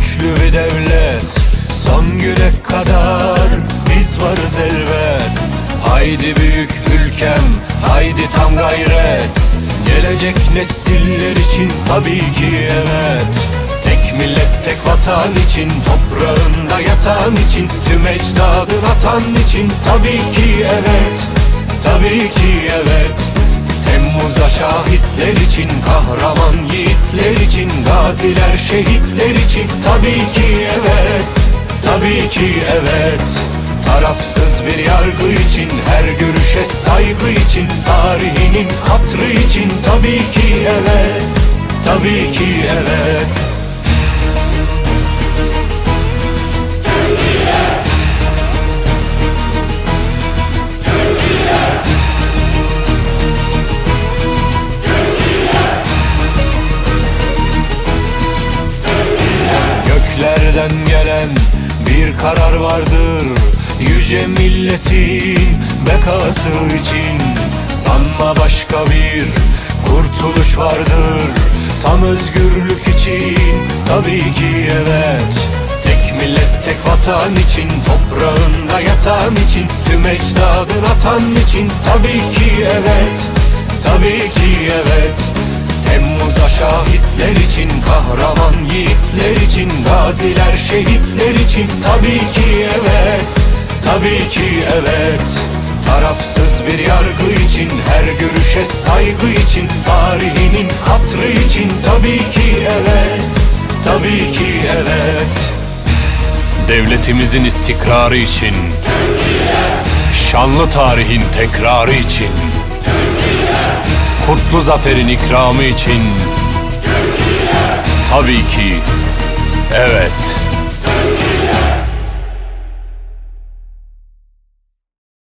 güçlü bir devlet. Son güne kadar biz varız elbet. Haydi büyük ülkem, haydi tam gayret. Gelecek nesiller için tabii ki evet. Tek millet tek vatan için Toprağında yatan için Tüm ecdadın atan için Tabii ki evet. Tabii ki evet. Temmuz'a şahitler için Kahraman Gaziler şehitler için Tabii ki evet Tabii ki evet. Tarafsız bir yargı için Her görüşe saygı için Tarihinin hatrı için Tabii ki evet Tabii ki evet Göklerden gelen bir karar vardır. Yüce milletin bekası için Sanma başka bir kurtuluş vardır. Tam özgürlük için tabii ki evet. Tek millet tek vatan için Toprağında yatan için Tüm ecdadın atan için Tabii ki evet. Tabii ki evet Kahraman yiğitler için Gaziler şehitler için. Tabii ki evet Tabii ki evet. Tarafsız bir yargı için Her görüşe saygı için Tarihinin hatrı için. Tabii ki evet Tabii ki evet. Devletimizin istikrarı için Şanlı tarihin tekrarı için Kutlu zaferin ikramı için Tabii ki. Evet